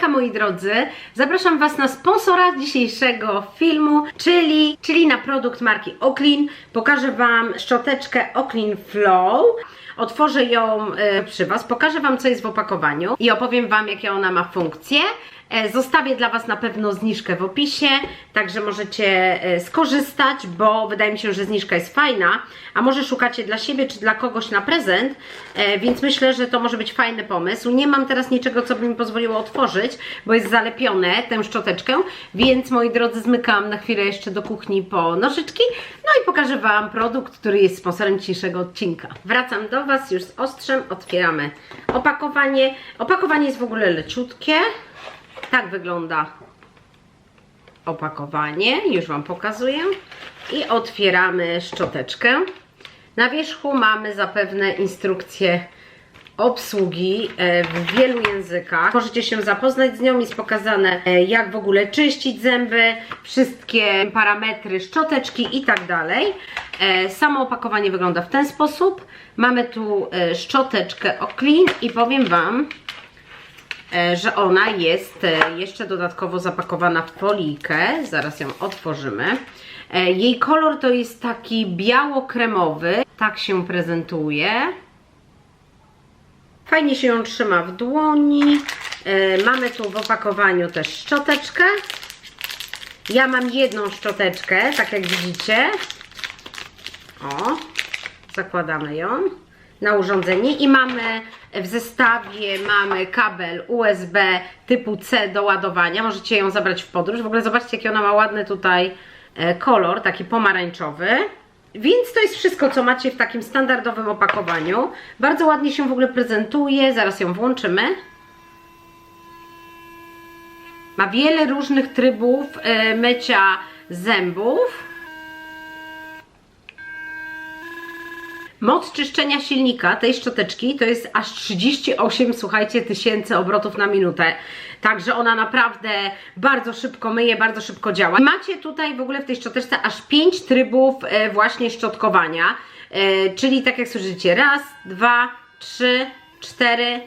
Hejka moi drodzy, zapraszam Was na sponsora dzisiejszego filmu, czyli, czyli na produkt marki Oklin. Pokażę Wam szczoteczkę Oklin Flow. Otworzę ją e, przy Was, pokażę Wam co jest w opakowaniu i opowiem Wam jakie ona ma funkcje. E, Zostawię dla Was na pewno zniżkę w opisie, także możecie e, skorzystać, bo wydaje mi się, że zniżka jest fajna, a może szukacie dla siebie czy dla kogoś na prezent, e, więc myślę, że to może być fajny pomysł. Nie mam teraz niczego, co by mi pozwoliło otworzyć, bo jest zalepione tę szczoteczkę, więc moi drodzy, zmykam na chwilę jeszcze do kuchni po nożyczki, no i pokażę Wam produkt, który jest sponsorem dzisiejszego odcinka. Wracam do Was już z ostrzem, otwieramy opakowanie. Opakowanie jest w ogóle leciutkie. Tak wygląda opakowanie, już Wam pokazuję. I otwieramy szczoteczkę. Na wierzchu mamy zapewne instrukcję obsługi e, w wielu językach. Możecie się zapoznać z nią, jest pokazane e, jak w ogóle czyścić zęby, wszystkie parametry szczoteczki i tak dalej. E, Samo opakowanie wygląda w ten sposób. Mamy tu szczoteczkę Oclean i powiem Wam, że ona jest e, jeszcze dodatkowo zapakowana w folijkę. Zaraz ją otworzymy. E, Jej kolor to jest taki biało-kremowy. Tak się prezentuje. Fajnie się ją trzyma w dłoni. E, Mamy tu w opakowaniu też szczoteczkę. Ja mam jedną szczoteczkę, tak jak widzicie. O, zakładamy ją na urządzenie i mamy w zestawie mamy kabel USB typu C do ładowania. Możecie ją zabrać w podróż. W ogóle zobaczcie, jaki ona ma ładny tutaj e, kolor, taki pomarańczowy. Więc to jest wszystko, co macie w takim standardowym opakowaniu. Bardzo ładnie się w ogóle prezentuje. Zaraz ją włączymy. Ma wiele różnych trybów e, mycia zębów. Moc czyszczenia silnika tej szczoteczki to jest aż 38, słuchajcie, tysięcy obrotów na minutę. Także ona naprawdę bardzo szybko myje, bardzo szybko działa. Macie tutaj w ogóle w tej szczoteczce aż 5 trybów e, właśnie szczotkowania. E, czyli tak jak słyszycie, raz, dwa, trzy, cztery,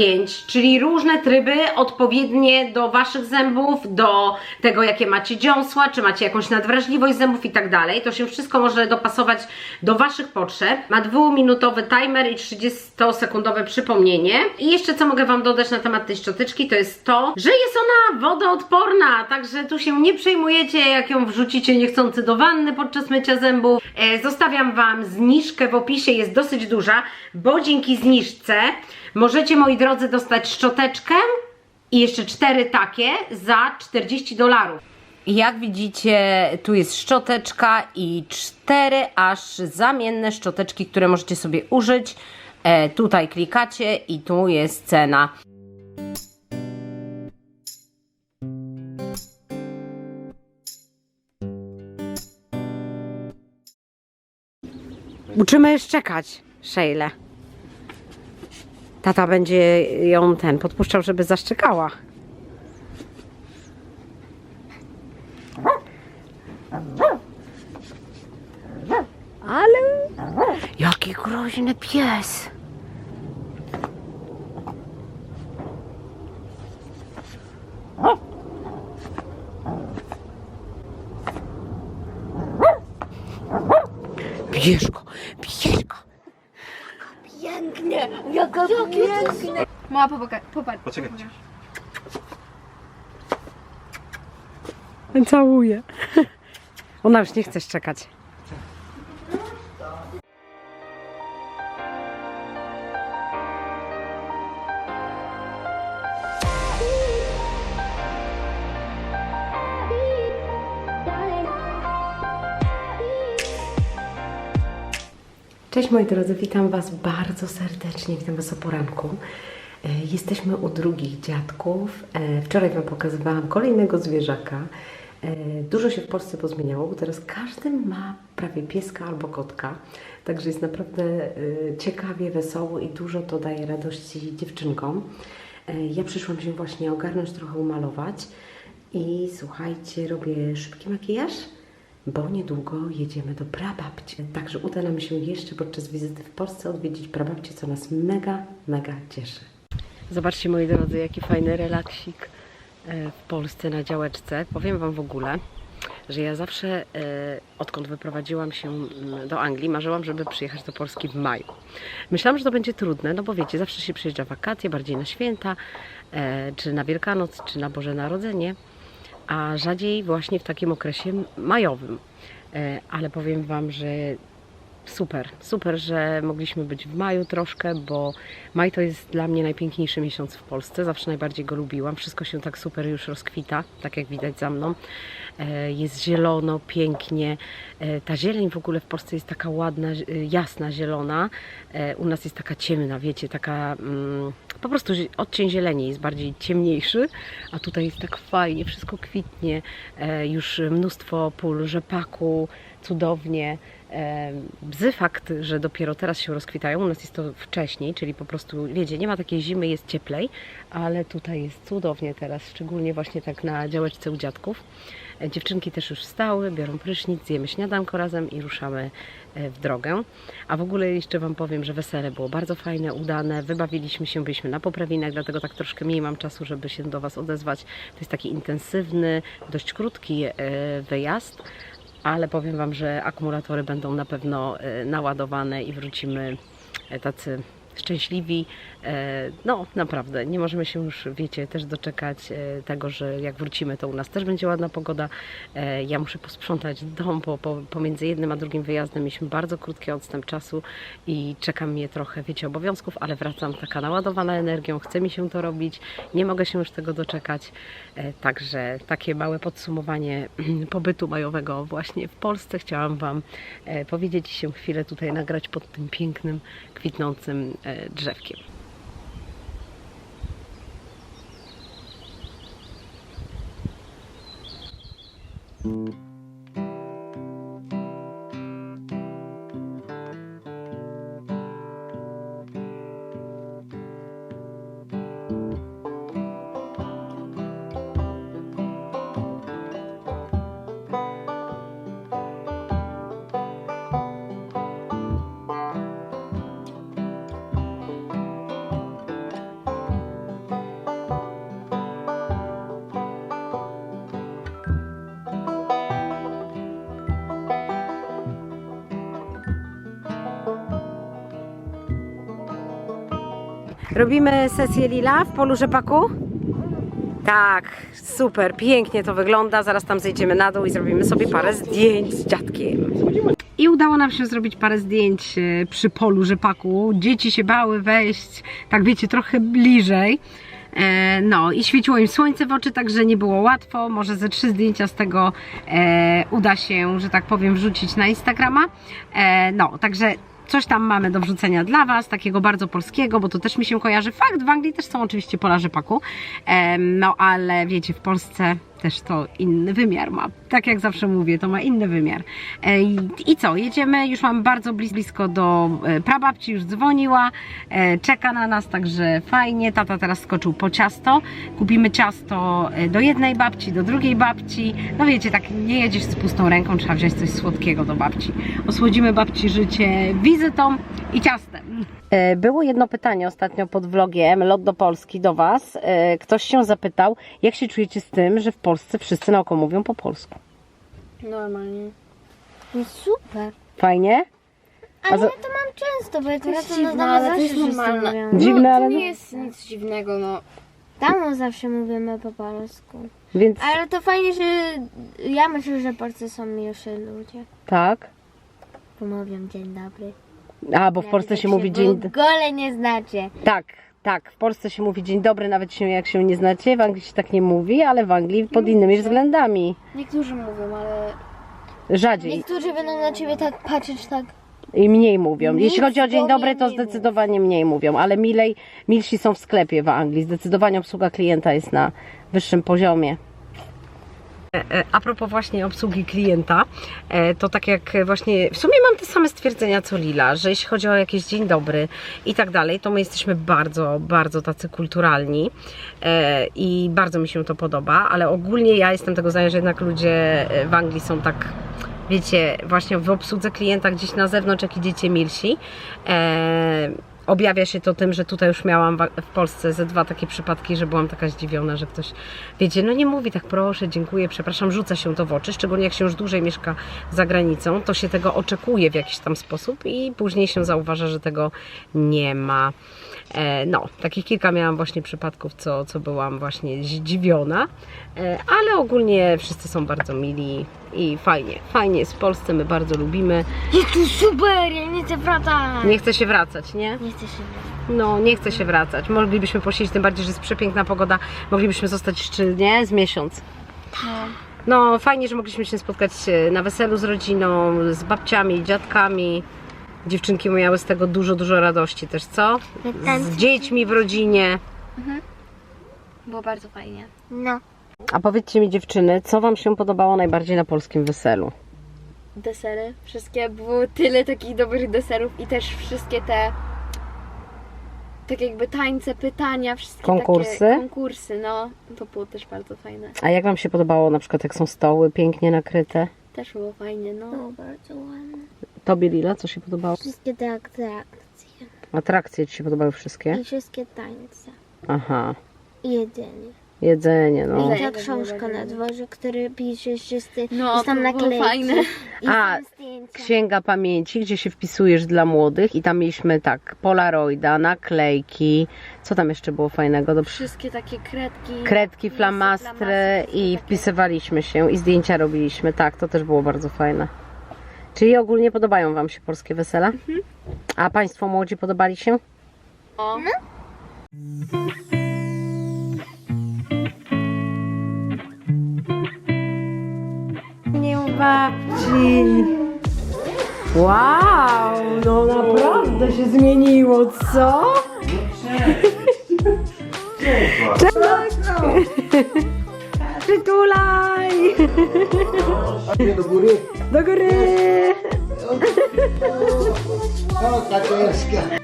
5, czyli różne tryby odpowiednie do Waszych zębów, do tego jakie macie dziąsła, czy macie jakąś nadwrażliwość zębów i tak dalej. To się wszystko może dopasować do Waszych potrzeb. Ma dwuminutowy timer i 30-sekundowe przypomnienie. I jeszcze co mogę Wam dodać na temat tej szczoteczki, to jest to, że jest ona wodoodporna, także tu się nie przejmujecie, jak ją wrzucicie niechcący do wanny podczas mycia zębów. E, zostawiam Wam zniżkę w opisie, jest dosyć duża, bo dzięki zniżce możecie, moi drodzy, dostać szczoteczkę i jeszcze cztery takie za 40 dolarów. Jak widzicie, tu jest szczoteczka i cztery aż zamienne szczoteczki, które możecie sobie użyć. E, tutaj klikacie i tu jest cena. Uczymy szczekać, Szejle. Tata będzie ją ten podpuszczał, żeby zaszczekała. Ale jaki groźny pies bierz go. Pięknie! Jaka pięknie! Mała, popatrz, popatrz. Poczekaj. Całuję. Ona już nie chce czekać. Cześć moi drodzy, witam Was bardzo serdecznie, witam Was o poranku. E, Jesteśmy u drugich dziadków. E, Wczoraj Wam pokazywałam kolejnego zwierzaka. E, Dużo się w Polsce pozmieniało, bo teraz każdy ma prawie pieska albo kotka. Także jest naprawdę ciekawie, wesoło i dużo to daje radości dziewczynkom. Ja przyszłam się właśnie ogarnąć, trochę umalować i słuchajcie, robię szybki makijaż bo niedługo jedziemy do prababci. Także uda nam się jeszcze podczas wizyty w Polsce odwiedzić prababcię, co nas mega, mega cieszy. Zobaczcie moi drodzy, jaki fajny relaksik e, w Polsce na działeczce. Powiem Wam w ogóle, że ja zawsze, e, odkąd wyprowadziłam się mm, do Anglii, marzyłam, żeby przyjechać do Polski w maju. Myślałam, że to będzie trudne, no bo wiecie, zawsze się przyjeżdża wakacje, bardziej na święta, e, czy na Wielkanoc, czy na Boże Narodzenie, a rzadziej właśnie w takim okresie majowym. E, Ale powiem Wam, że super, super, że mogliśmy być w maju troszkę, bo maj to jest dla mnie najpiękniejszy miesiąc w Polsce. Zawsze najbardziej go lubiłam. Wszystko się tak super już rozkwita, tak jak widać za mną. E, Jest zielono, pięknie. E, Ta zieleń w ogóle w Polsce jest taka ładna, e, jasna, zielona. U nas jest taka ciemna, wiecie, taka mm, po prostu odcień zieleni jest bardziej ciemniejszy, a tutaj jest tak fajnie, wszystko kwitnie. Już mnóstwo pól rzepaku, cudownie. Bzy fakt, że dopiero teraz się rozkwitają, u nas jest to wcześniej, czyli po prostu, wiecie, nie ma takiej zimy, jest cieplej, ale tutaj jest cudownie teraz, szczególnie właśnie tak na działeczce u dziadków. E, Dziewczynki też już wstały, biorą prysznic, zjemy śniadanko razem i ruszamy e, w drogę. A w ogóle jeszcze Wam powiem, że wesele było bardzo fajne, udane, wybawiliśmy się, byliśmy na poprawinach, dlatego tak troszkę mniej mam czasu, żeby się do Was odezwać. To jest taki intensywny, dość krótki e, wyjazd, ale powiem Wam, że akumulatory będą na pewno e, naładowane i wrócimy e, tacy szczęśliwi. E, No, naprawdę, nie możemy się już, wiecie, też doczekać e, tego, że jak wrócimy, to u nas też będzie ładna pogoda. E, Ja muszę posprzątać dom, bo po, pomiędzy jednym a drugim wyjazdem mieliśmy bardzo krótki odstęp czasu i czeka mnie trochę, wiecie, obowiązków, ale wracam taka naładowana energią, chce mi się to robić, nie mogę się już tego doczekać. Także takie małe podsumowanie pobytu majowego właśnie w Polsce. Chciałam Wam powiedzieć się chwilę tutaj nagrać pod tym pięknym, kwitnącym drzewkiem. Robimy sesję Lila w polu rzepaku? Tak, super, pięknie to wygląda. Zaraz tam zejdziemy na dół i zrobimy sobie parę zdjęć z dziadkiem. I udało nam się zrobić parę zdjęć e, przy polu rzepaku. Dzieci się bały wejść, tak wiecie, trochę bliżej. E, No i świeciło im słońce w oczy, także nie było łatwo. Może ze trzy zdjęcia z tego e, uda się, że tak powiem, wrzucić na Instagrama. E, no, także coś tam mamy do wrzucenia dla Was, takiego bardzo polskiego, bo to też mi się kojarzy. Fakt, w Anglii też są oczywiście pola rzepaku, no ale wiecie, w Polsce też to inny wymiar ma. Tak jak zawsze mówię, to ma inny wymiar. E, I, co, jedziemy, już mam bardzo blis- blisko do e, prababci, już dzwoniła, e, czeka na nas, także fajnie. Tata teraz skoczył po ciasto. Kupimy ciasto do jednej babci, do drugiej babci. No wiecie, tak nie jedziesz z pustą ręką, trzeba wziąć coś słodkiego do babci. Osłodzimy babci życie wizytą i ciastem. E, Było jedno pytanie ostatnio pod vlogiem Lot do Polski do Was. E, Ktoś się zapytał, jak się czujecie z tym, że w Polsce wszyscy naokoło mówią po polsku? Normalnie. No super. Fajnie? Ale za- ja to mam często, bo ja to jest na dziwne, to ale to jest normalne. Dziwne, no, ale to nie jest nic dziwnego, no. Tam zawsze mówimy po polsku. Więc Ale to fajnie, że ja myślę, że Polscy są milsi ludzie. tak. Bo mówią dzień dobry. A, bo w Polsce się mówi dzień... W ogóle nie znacie. Tak, tak. W Polsce się mówi dzień dobry, nawet się, jak się nie znacie. W Anglii się tak nie mówi, ale w Anglii pod innymi względami. Niektórzy mówią, ale Rzadziej Niektórzy będą na ciebie tak patrzeć, tak. i mniej mówią. Nic Jeśli chodzi o dzień do dobry, to zdecydowanie mniej mówią, ale milej, milsi są w sklepie w Anglii. Zdecydowanie obsługa klienta jest na wyższym poziomie. A propos właśnie obsługi klienta, e, to tak jak właśnie, w sumie mam te same stwierdzenia co Lila, że jeśli chodzi o jakiś dzień dobry i tak dalej, to my jesteśmy bardzo, bardzo tacy kulturalni e, i bardzo mi się to podoba, ale ogólnie ja jestem tego zdania, że jednak ludzie e, w Anglii są tak, wiecie, właśnie w obsłudze klienta gdzieś na zewnątrz, jak idziecie milsi. E, objawia się to tym, że tutaj już miałam w Polsce ze dwa takie przypadki, że byłam taka zdziwiona, że ktoś, wiecie, no nie mówi tak proszę, dziękuję, przepraszam, rzuca się to w oczy, szczególnie jak się już dłużej mieszka za granicą, to się tego oczekuje w jakiś tam sposób i później się zauważa, że tego nie ma. E, no, takich kilka miałam właśnie przypadków, co, co byłam właśnie zdziwiona, e, ale ogólnie wszyscy są bardzo mili i fajnie, fajnie jest w Polsce, my bardzo lubimy. Jest tu super, ja nie chcę wracać. Nie chce się wracać, nie? Nie chcę się wracać. No, nie chce się wracać. Moglibyśmy posiedzieć, tym bardziej, że jest przepiękna pogoda. Moglibyśmy zostać jeszcze, nie? Z miesiąc. No, fajnie, że mogliśmy się spotkać e, na weselu z rodziną, z babciami, dziadkami. Dziewczynki miały z tego dużo, dużo radości też, co? Z dziećmi w rodzinie. Było bardzo fajnie. No. A powiedzcie mi dziewczyny, co Wam się podobało najbardziej na polskim weselu? Desery, wszystkie, było tyle takich dobrych deserów i też wszystkie te tak jakby tańce, pytania, wszystkie Konkursy? takie konkursy, no. To było też bardzo fajne. A jak Wam się podobało na przykład jak są stoły pięknie nakryte? Też było fajnie, no. Było bardzo ładne. Tobie Lila, co się podobało? Wszystkie te atrakcje. Atrakcje Ci się podobały wszystkie? I wszystkie tańce. Aha, I jedzenie. Jedzenie, no. I ta książka na dworze, który pisze wszyscy. No, jest tam to było naklejki. fajne. I A, zdjęcia. Księga pamięci, gdzie się wpisujesz dla młodych i tam mieliśmy tak, polaroida, naklejki, co tam jeszcze było fajnego? Do Wszystkie takie kredki. kredki, flamastry i wpisywaliśmy się i zdjęcia robiliśmy, tak, to też było bardzo fajne. Czyli ogólnie podobają Wam się polskie wesela? Mhm. A Państwo młodzi podobali się? O, babci. Wow, no naprawdę się zmieniło, co? Przytulaj! do góry. Do góry! O, Katerska.